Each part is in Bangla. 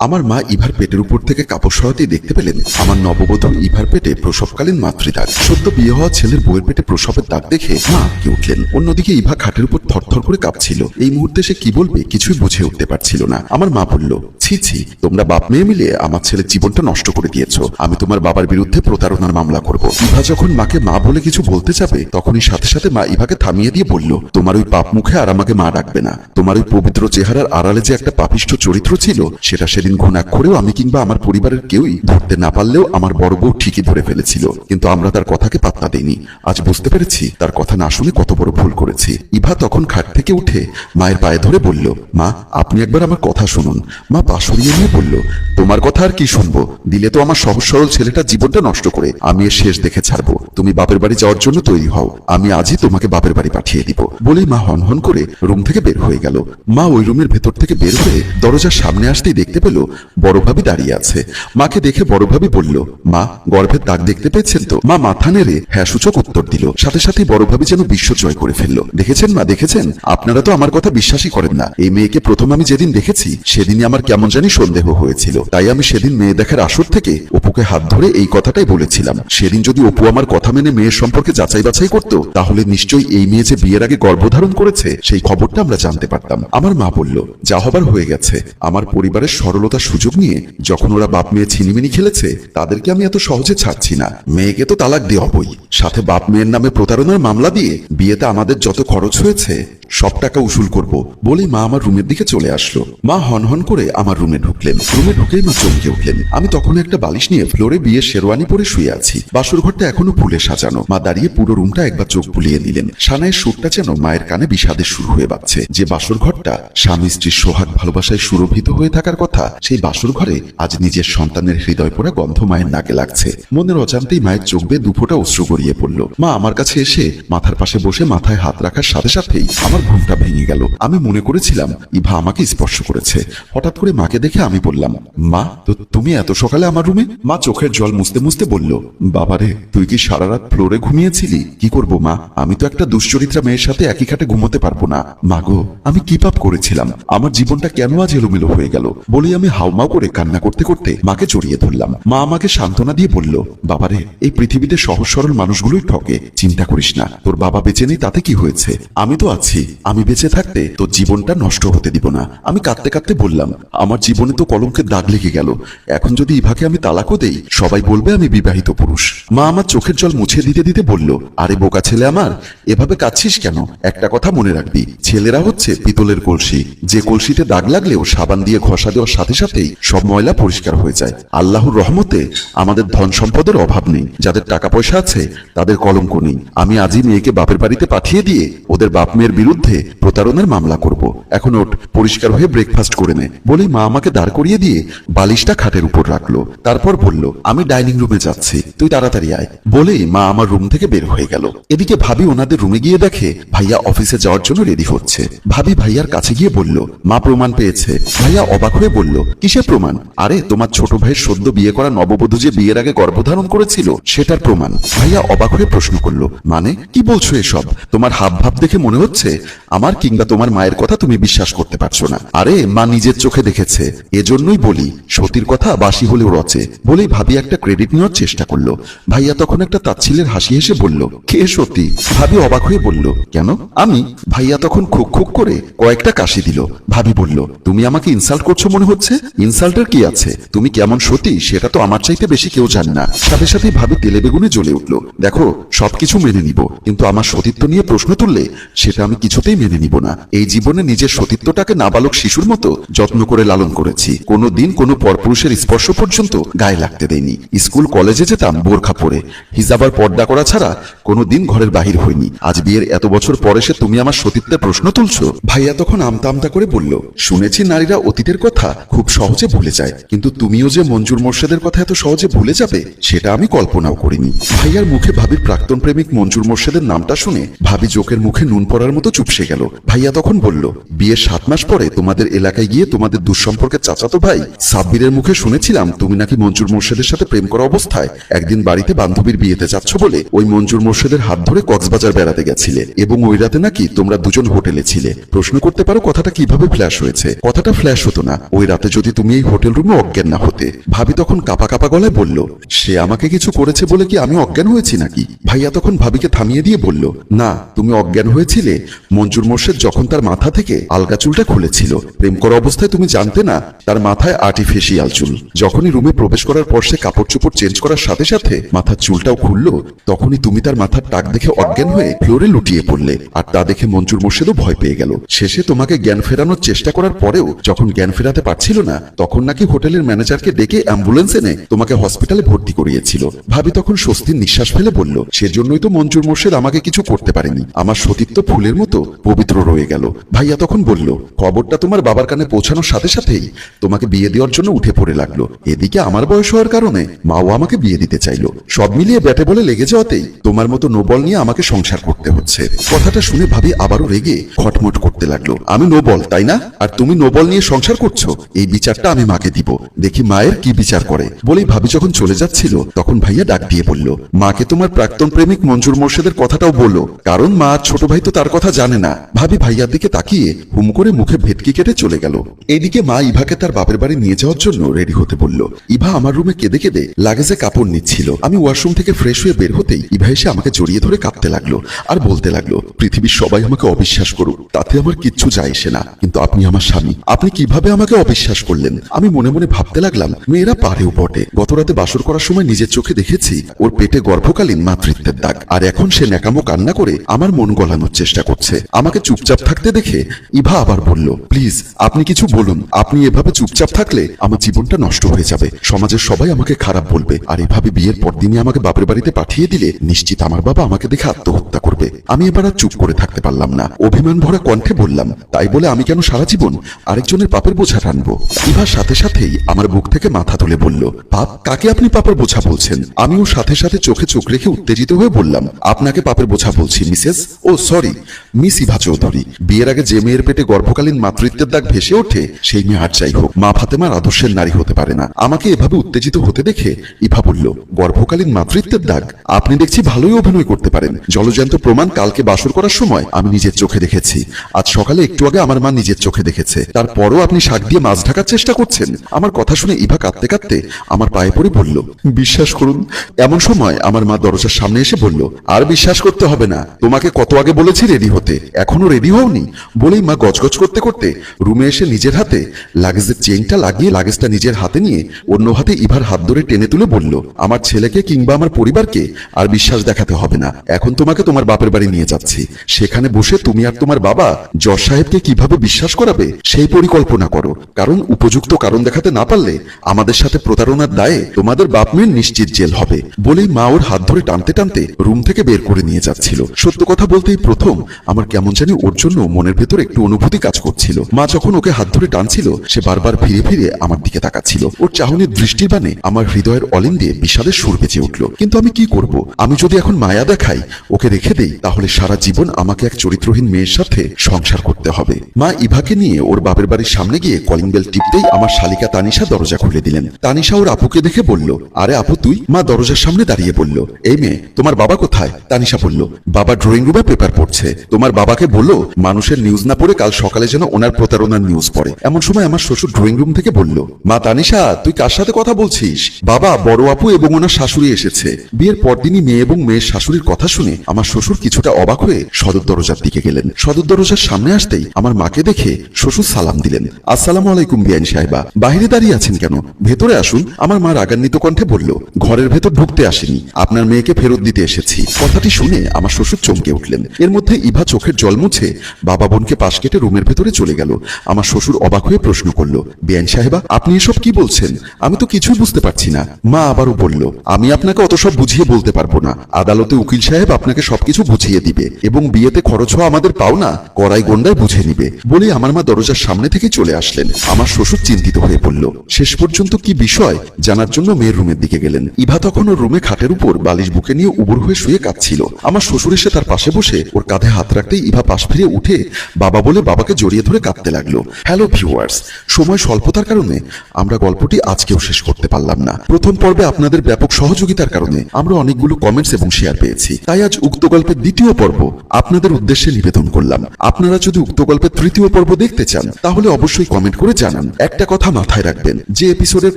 আমার মা ইভার পেটের উপর থেকে কাপড় সরাতেই দেখতে পেলেন। আমার নববধূ ইভার পেটে প্রসবকালীন মাতৃদাগ। সদ্য বিয়ে হওয়া ছেলের বউয়ের পেটে প্রসবের দাগ দেখে মা আটকে উঠলেন। অন্যদিকে ইভা খাটের উপর থরথর করে কাঁপছিল। এই মুহূর্তে সে কি বলবে কিছুই বুঝে উঠতে পারছিল না। আমার মা বলল, ছি ছি, তোমরা বাপ মেয়ে মিলে আমার ছেলের জীবনটা নষ্ট করে দিয়েছ। আমি তোমার বাবার বিরুদ্ধে প্রতারণার মামলা করব। ইভা যখন মাকে মা বলে কিছু বলতে যাবে তখনই সাথে সাথে মা ইভাকে থামিয়ে দিয়ে বলল, তোমার ওই পাপ মুখে আর আমাকে মা ডাকবে না। তোমার ওই পবিত্র চেহারার আড়ালে যে একটা পাপিষ্ঠ চরিত্র ছিল, সেটা সেদিন ঘুণাক্ষরেও আমি কিংবা আমার পরিবারের কেউই ধরতে না পারলেও আমার বড় বউ ঠিকই ধরে ফেলেছিল। কিন্তু আমরা তার কথাকে পাত্তা দেইনি। আজ বুঝতে পেরেছি তার কথা না শুনে কত বড় ভুল করেছি। ইভা তখন খাট থেকে উঠে মায়ের পায়ে ধরে বলল, মা, আপনি একবার আমার কথা শুনুন। মা পা সরিয়ে নিয়ে বলল, তোমার কথা আর কি শুনব? দিলে তো আমার সহজ সরল ছেলেটা জীবনটা নষ্ট করে আমি এর শেষ দেখে ছাড়বো। তুমি বাপের বাড়ি যাওয়ার জন্য তৈরি হও। আমি আজই তোমাকে বাপের বাড়ি পাঠিয়ে দিব। বলেই মা হন হন করে রুম থেকে বের হয়ে গেল। মা ওই রুমের ভেতর থেকে বের হয়ে দরজার সামনে আসতেই দেখতে পেল বড় ভাবি দাঁড়িয়ে আছে। মাকে দেখে বড় ভাবি বলল, মা, গর্ভের দাগ দেখতে পেয়েছেন তো? মা মাথা নেড়ে হ্যাঁ সূচক উত্তর দিল। সাথে সাথে বড় ভাবি যেন বিশ্ব জয় করে ফেলল। দেখেছেন মা, দেখেছেন? আপনারা তো আমার কথা বিশ্বাসই করেন না। এই মেয়েকে প্রথম আমি যেদিন দেখেছি, সেদিনই আমার কেমন জানি সন্দেহ হয়েছিল। তাই আমি সেদিন মেয়ে দেখার আসর থেকে অপুকে হাত ধরে এই কথাটাই বলেছিলাম। সেদিন যদি অপু আমার কথা মেনে মেয়ের সম্পর্কে যাচাই বাছাই করত, তাহলে নিশ্চয়ই এই মেয়ে যে বিয়ের আগে গর্ভধারণ করেছে, সেই খবরটা আমরা জানতে পারতাম। আমার মা বলল, যা হবার হয়ে গেছে। আমার পরিবারের সরলতার সুযোগ নিয়ে যখন ওরা বাপ মেয়ে ছিনিমিনি খেলেছে, তাদেরকে আমি এত সহজে ছাড়ছি না। মেয়েকে তো তালাক দিয়ে হবই সাথে বাপ মেয়ের নামে প্রতারণার মামলা দিয়ে বিয়েতে আমাদের যত খরচ হয়েছে, সব টাকা উসুল করব বলে মা আমার রুমের দিকে চলে আসলো। মা হন হন করে আমার রুমে ঢুকলেন। রুমে ঢুকেই মা চমকে উঠলেন। আমি তখন একটা বালিশ নিয়ে ফ্লোরে বিয়ের শেরওয়ানি পরে শুয়ে আছি। বাসর ঘরটা এখনও ফুলে সাজানো। মা দাঁড়িয়ে পুরো রুমটা একবার চোখ বুলিয়ে নিলেন। সানায়ের সুরটা যেন মায়ের কানে বিষাদের শুরু হয়ে বাজছে। যে বাসর ঘরটা স্বামী স্ত্রীর সোহাগ ভালোবাসায় সুরভিত হয়ে থাকার কথা, সেই বাসর ঘরে আজ নিজের সন্তানের হৃদয় পোড়া গন্ধ মায়ের নাকে লাগছে। মনের অজান্তেই মায়ের চোখ বেয়ে দুফোটা অশ্রু গড়িয়ে পড়ল। মা আমার কাছে এসে মাথার পাশে বসে মাথায় হাত রাখার সাথে সাথেই আমার ঘুমটা ভেঙে গেল। আমি মনে করেছিলাম ইভা আমাকে স্পর্শ করেছে। হঠাৎ করে মাকে দেখে আমি বললাম, মা, তো তুমি এত সকালে আমার রুমে? মা চোখের জল মুছতে মুছতে বলল, বাবারে, তুই কি সারা রাত ফ্লোরে ঘুমিয়েছিলি? কি করব, মা? আমি তো একটা দুশ্চরিত্রা মেয়ের সাথে একই খাটে ঘুমোতে পারব না। মা গো, আমি কি পাপ করেছিলাম। আমার জীবনটা কেন আজ এলোমেলো হয়ে গেল? বলেই আমি হাউমাউ করে কান্না করতে করতে মাকে জড়িয়ে ধরলাম। মা আমাকে সান্ত্বনা দিয়ে বলল, বাবারে, এই পৃথিবীতে সহজ সরল মানুষগুলোই ঠকে। চিন্তা করিস না। তোর বাবা বেঁচে নেই, তাতে কি হয়েছে? আমি তো আছি। আমি বেঁচে থাকতে তোর জীবনটা নষ্ট হতে দিব না। আমি কাঁদতে কাঁদতে বললাম, আমার জীবনে তো কলঙ্কের দাগ লেগে গেল। এখন যদি ইভাকে আমি তালাকও দেই, সবাই বলবে আমি বিবাহিত পুরুষ। মা আমার চোখের জল মুছে দিতে দিতে বলল, আরে বোকা ছেলে আমার, এভাবে কাঁদছিস কেন? একটা কথা মনে রাখবি, ছেলেরা হচ্ছে পিতলের কলসি। যে কলসিতে দাগ লাগলেও সাবান দিয়ে ঘষা দেওয়ার সাথে সাথেই সব ময়লা পরিষ্কার হয়ে যায়। আল্লাহর রহমতে আমাদের ধন সম্পদের অভাব নেই। যাদের টাকা পয়সা আছে তাদের কলঙ্ক নেই। আমি আজই মেয়েকে বাপের বাড়িতে পাঠিয়ে দিয়ে ওদের বাপ মেয়ের বিরুদ্ধে প্রতারণার মামলা করব। এখন ওঠ, পরিষ্কার হয়ে ব্রেকফাস্ট করে নে বলেই মা আমাকে দাঁড় করিয়ে দিয়ে বালিশটা খাটের উপর রাখল। তারপর বলল, আমি ডাইনিং রুমে যাচ্ছি, তুই তাড়াতাড়ি আয়। বলেই মা আমার রুম থেকে বের হয়ে গেল। এদিকে ভাবি ওনাদের রুমে গিয়ে দেখে ভাইয়া অফিসে যাওয়ার জন্য রেডি হচ্ছে। ভাবি ভাইয়ার কাছে গিয়ে বলল, মা প্রমাণ পেয়েছে। ভাইয়া অবাক হয়ে বলল, কিসের প্রমাণ? আরে, তোমার ছোট ভাইয়ের সদ্য বিয়ে করা নববধূ যে বিয়ের আগে গর্ভধারণ করেছিল, সেটার প্রমাণ। ভাইয়া অবাক হয়ে প্রশ্ন করল মানে কি বলছো এসব? তোমার হাব ভাব দেখে মনে হচ্ছে আমার কিংবা তোমার মায়ের কথা তুমি বিশ্বাস করতে পারছ না। আরে, মা নিজের চোখে দেখেছে। এজন্যই বলি, সতীর কথা বাসি হলেও রচে। বলেই ভাবি একটা ক্রেডিট নেওয়ার চেষ্টা করল। ভাইয়া তখন একটা তাচ্ছিলের হাসি হেসে বলল, কে সতী? ভাবি অবাক হয়ে বলল, কেন? আমি, ভাইয়া তখন খুক খুক করে কয়েকটা কাশি দিল। ভাবি বলল, তুমি আমাকে ইনসাল্ট করছ মনে হচ্ছে? ইনসাল্টের কি আছে? তুমি কেমন সতী? সেটা তো আমার চাইতে বেশি কেউ জানে না। সাথে সাথে ভাবি তেলে বেগুনে জ্বলে উঠল, দেখো, সবকিছু মেনে নিব। কিন্তু আমার সতীত্ব নিয়ে প্রশ্ন তুললে, সেটা আমি কিছুতেই মেনে নিব না। এই জীবনে নিজের সতীত্বটাকে নাবালক শিশুর মতো যত্ন করে লালন করেছি। কোনো দিন কোনো পরপুরুষের স্পর্শ পর্যন্ত গায়ে লাগতে দেয়নি স্কুল, কলেজে যেতাম বোরখা পরে। হিজাবার পর্দা করা ছাড়া কোনো দিন ঘরের বাহির হয়নি আজ বিয়ের এত বছর পরে সে তুমি আমার সতীত্বের প্রশ্ন তুলছো? ভাইয়া তখন আমতা আমতা করে বলল, শুনেছি নারীরা অতীতের কথা খুব সহজে ভুলে যায়। কিন্তু তুমিও যে মঞ্জুর মোর্শেদের কথা এত সহজে ভুলে যাবে, সেটা আমি কল্পনাও করিনি। ভাইয়ার মুখে ভাবির প্রাক্তন প্রেমিক মঞ্জুর মোর্শেদের নামটা শুনে ভাবি জোকের মুখে নুন পড়ার মতো চুপসে গেল। ভাইয়া তখন বলল, বিয়ের সাত মাস পরে তোমাদের এলাকায় গিয়ে তোমাদের দুঃসম্পর্কের চাচাতো ভাই সাব্বিরের মুখে শুনেছিলাম তুমি নাকি মঞ্জুর মোর্শেদের সাথে প্রেম করা অবস্থায় একদিন বাড়িতে বান্ধবীর বিয়েতে যাচ্ছ বলে ওই মঞ্জুর মোর্শেদের হাত ধরে কক্সবাজার বেড়াতে গেছিলে এবং ওই রাতে নাকি তোমরা দুজন হোটেলে ছিলে। প্রশ্ন করতে পারো কথাটা কীভাবে ফ্ল্যাশ হয়েছে? কথাটা ফ্ল্যাশ হতো না। ওই রাতে যদি তুমি এই হোটেল রুমে অজ্ঞান না হতে। ভাবি তখন কাপা কাপা গলায় বলল, সে আমাকে কিছু করেছে বলে কি আমি অজ্ঞান হয়েছি নাকি? ভাইয়া তখন ভাবিকে থামিয়ে দিয়ে বলল, না, তুমি অজ্ঞান হয়েছিলে। মঞ্জুর মোর্শেদ যখন তার মাথা থেকে আলগা চুলটা খুলেছিল, প্রেম করা অবস্থায় তুমি জানতে না, তার মাথায় আর্টিফিশিয়াল চুল। যখনই রুমে প্রবেশ করার পর সে কাপড় চোপড় চেঞ্জ করার সাথে সাথে মাথার চুলটাও খুললো, তখনই তুমি তার মাথার টাক দেখে অজ্ঞান হয়ে ফ্লোরে লুটিয়ে পড়লে আর তা দেখে মঞ্জুর মোর্শেদও ভয় পেয়ে গেল। শেষে তোমাকে জ্ঞান ফেরানোর চেষ্টা করার পরেও যখন জ্ঞান ফেরাতে পারছিল না, তখন নাকি হোটেলের ম্যানেজারকে ডেকে অ্যাম্বুলেন্স এনে তোমাকে হসপিটালে ভর্তি করিয়েছিল। ভাবি তখন স্বস্তির নিঃশ্বাস ফেলে বলল, সেজন্যই তো মঞ্জুর মোর্শেদ আমাকে কিছু করতে পারেনি। আমার সতীত্ব ফুলের মতো পবিত্র রয়ে গেল। ভাইয়া তখন বলল খবরটা তোমার বাবার কানে পৌঁছানোর সাথে সাথেই তোমাকে বিয়ে দেওয়ার জন্য উঠে পড়ে লাগল। এদিকে আমার বয়স হওয়ার কারণে মাও আমাকে বিয়ে দিতে চাইলো। সব মিলিয়ে ব্যাটে বলে লেগে যাওয়াতেই তোমার মতো নোবল নিয়ে আমাকে সংসার করতে হচ্ছে। কথাটা শুনে ভাবি আবারও রেগে খটমট করতে লাগল। আমি নোবল, তাই না? আর তুমি নোবল নিয়ে সংসার করছ? এই বিচারটা আমি মাকে দিব। দেখি মায়ের কি বিচার করে। বলেই ভাবি যখন চলে যাচ্ছিল, তখন ভাইয়া ডাক দিয়ে বলল, মাকে তোমার প্রাক্তন প্রেমিক মঞ্জুর মোর্শেদের কথাটাও বলো। কারণ মা ছোট ভাই তো তার কথা জানে না। ভাবি ভাইয়ার দিকে তাকিয়ে হুম করে মুখে ভেটকি কেটে চলে গেল। এদিকে মা ইভাকে তার বাপের বাড়ি নিয়ে যাওয়ার জন্য রেডি হতে বলল। ইভা আমার রুমে কেঁদে কেঁদে লাগেজে কাপড় নিচ্ছিল। আমি ওয়াশরুম থেকে ফ্রেশ হয়ে বের হতেই ইভা এসে আমাকে জড়িয়ে ধরে কাঁদতে লাগল আর বলতে লাগল, পৃথিবীর সবাই আমাকে অবিশ্বাস করুক, তাতে আমার কিচ্ছু যায় এসে না। কিন্তু আপনি আমার স্বামী, আপনি কীভাবে আমাকে অবিশ্বাস করলেন? আমি মনে মনে ভাবতে লাগলাম, মেয়েরা পারেও বটে। গত রাতে বাসর করার সময় নিজের চোখে দেখেছি, ওর পেটে গর্ভকালীন মাতৃত্বের দাগ। আর এখন সে ন্যাকামো কান্না করে আমার মন গলানোর চেষ্টা করছে। আমাকে চুপচাপ থাকতে দেখে ইভা আবার বলল, প্লিজ, আপনি কিছু বলুন। আপনি এভাবে চুপচাপ থাকলে আমার জীবনটা নষ্ট হয়ে যাবে। সমাজের সবাই আমাকে খারাপ বলবে। আর এভাবে বিয়ের পর দিনই আমাকে বাপের বাড়িতে পাঠিয়ে দিলে নিশ্চিত আমার বাবা আমাকে দেখে আত্মহত্যা করবে। আমি এবার আর চুপ করে থাকতে পারলাম না। অভিমান ভরা কণ্ঠে বললাম, তাই বলে আমি কেন সারা জীবন আরেকজনের পাপের বোঝা টানবো? ইভার সাথে সাথেই আমার বুক থেকে মাথা তুলে বলল, পাপ, কাকে আপনি পাপের বোঝা বলছেন? আমিও সাথে সাথে চোখে চোখ রেখে উত্তেজিত হয়ে বললাম, আপনাকে পাপের বোঝা বলছি, মিসেস। ও, সরি, মিস ইভা চৌধুরী। বিয়ের আগে যে মেয়ের পেটে গর্ভকালীন মাতৃত্বের দাগ ভেসে ওঠে, সেই মেয়ে আর যাই হোক, মা ফাতেমার আদর্শের নারী হতে পারে না। আমাকে এভাবে উত্তেজিত হতে দেখে ইভা বলল, গর্ভকালীন মাতৃত্বের দাগ? আপনি দেখছি ভালোই অভিনয় করতে পারেন। জলজ্যান্ত প্রমাণ কালকে বাসর করার সময় আমি নিজের চোখে দেখেছি। আজ সকালে একটু আগে আমার মা নিজের চোখে দেখেছে। তারপরও আপনি শাক দিয়ে মাছ ঢাকার চেষ্টা করছেন। আমার কথা শুনে ইভা কাঁদতে কাঁদতে আমার পায়ে পড়ে বলল, বিশ্বাস করুন। এমন সময় আমার মা দরজার সামনে এসে বলল, আর বিশ্বাস করতে হবে না। তোমাকে কত আগে বলেছি রেডি হতে। এখনও রেডি হওনি। বলেই মা গজগজ করতে করতে রুমে এসে নিজের হাতে লাগেজের চেইনটা লাগিয়ে লাগেজটা নিজের হাতে নিয়ে অন্য হাতে ইভার হাত ধরে টেনে তুলে বলল, আমার ছেলেকে কিংবা আমার পরিবারকে আর বিশ্বাস দেখাতে হবে না। এখন তোমাকে তোমার বাপের বাড়ি নিয়ে যাচ্ছি। সেখানে বসে তুমি আর তোমার বাবা জজ সাহেবকে কীভাবে বিশ্বাস করাবে সেই পরিকল্পনা করো। কারণ উপযুক্ত কারণ দেখাতে না পারলে আমাদের সাথে প্রতারণার দায়ে তোমাদের বাপ মেয়ের নিশ্চিত জেল হবে। বলেই মা ওর হাত ধরে টানতে টানতে রুম থেকে বের করে নিয়ে যাচ্ছিল। সত্য কথা বলতেই প্রথম আমার কেমন জানি ওর জন্য মনের ভেতর একটু অনুভূতি কাজ করছিল। মা যখন ওকে হাত ধরে টানছিল, সে বারবার ফিরে ফিরে আমার দিকে তাকাচ্ছিল। ওর চাহনির দৃষ্টির বানে আমার হৃদয়ের অলিন দিয়ে বিষাদের সুর বেঁচে উঠল। কিন্তু আমি কি করব? আমি যদি এখন মায়া দেখাই, ওকে রেখে দেই, তাহলে সারা জীবন আমাকে এক চরিত্রহীন মেয়ের সাথে সংসার করতে হবে। মা ইভাকে নিয়ে ওর বাপের বাড়ির সামনে গিয়ে কলিং বেল টিপতেই আমার শালিকা তানিশা দরজা খুলে দিলেন। তানিশা ওর আপুকে দেখে বলল, আরে আপু তুই? মা দরজার সামনে দাঁড়িয়ে বলল, এই মেয়ে, তোমার বাবা কোথায়? তানিশা বলল, বাবা ড্রয়িং রুমে পেপার পড়ছে। তোমার বাবাকে বলল, মানুষের নিউজ না পড়ে কাল সকালে যেন ওনার প্রতারণার নিউজ পড়ে। এমন সময় আমার শ্বশুর ড্রয়িং রুম থেকে বলল, মা তানিশা, তুই কার সাথে কথা বলছিস? বাবা, বড় আপু এবং ওনার শাশুড়ি এসেছে। বিয়ের পরদিনই মেয়ে এবং মেয়ের শাশুড়ির কথা শুনে আমার শ্বশুর কিছুটা অবাক হয়ে সদর দরজার দিকে গেলেন। সদর দরজার সামনে আসতেই আমার মাকে দেখে শ্বশুর সালাম দিলেন। আসসালামু আলাইকুম বিয়ান সাহেবা বাইরে দাঁড়িয়ে আছেন কেন? ভেতরে আসুন। আমার মা রাগান্বিত কণ্ঠে বলল, ঘরের ভেতর ঢুকতে আসেনি, আপনার মেয়েকে ফেরত দিতে এসেছি। কথাটি শুনে আমার শ্বশুর চমকে উঠলেন। এর মধ্যে ইভা চোখের জল মুছে বাবা বোনকে পাশ কেটে রুমের ভেতরে চলে গেল। আমার শ্বশুর অবাক হয়ে প্রশ্ন করল বিয়ান সাহেবা, আপনি এসব কি বলছেন? আমি তো কিছুই বুঝতে পারছি না। মা আবারও বলল, আমি আপনাকে অত সব বুঝিয়ে বলতে পারব না। আদালতে উকিল সাহেব আপনাকে সবকিছু বুঝিয়ে দিবে এবং বিয়েতে খরচ হওয়া আমাদের পাওনা কড়াই গন্ডায় বুঝে নিবে। বলে আমার মা দরজার সামনে থেকে চলে আসলেন। আমার শ্বশুর চিন্তিত হয়ে পড়ল শেষ পর্যন্ত কি বিষয়? জানার জন্য মেয়ের রুমের দিকে গেলেন। ইভা তখন ওর রুমে খাটের উপর বালিশ বুকে নিয়ে উবুর হয়ে শুয়ে কাঁদছিল। আমার শ্বশুর এসে তার পাশে বসে ওর কাঁধে হাত রাখতেই ইভা পাশ ফিরে উঠে বাবা বলে বাবাকে জড়িয়ে ধরে কাঁদতে লাগল। হ্যালো ভিউয়ার্স সময় স্বল্পতার কারণে আমরা গল্পটি আজকেও শেষ করতে পারলাম না। প্রথম পর্বে আপনাদের ব্যাপক সহযোগিতার কারণে আমরা অনেকগুলো কমেন্টস এবং শেয়ার পেয়েছি। তাই আজ উক্ত গল্পের দ্বিতীয় পর্ব আপনাদের উদ্দেশ্যে নিবেদন করলাম। আপনারা যদি উক্ত গল্পের তৃতীয় পর্ব দেখতে চান, তাহলে অবশ্যই কমেন্ট করে জানান। একটা কথা মাথায় রাখবেন, যে এপিসোডের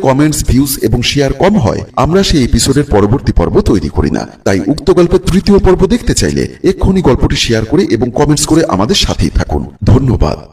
কমেন্টস ভিউজ এবং শেয়ার কম হয়, আমরা সেই এপিসোডের পরবর্তী পর্ব তৈরি করি না। তাই উক্ত গল্পের তৃতীয় পর্ব দেখতে চাইলে এক্ষুনি গল্পটি শেয়ার করে এবং কমেন্টস করে আমাদের সাথেই থাকুন। ধন্যবাদ।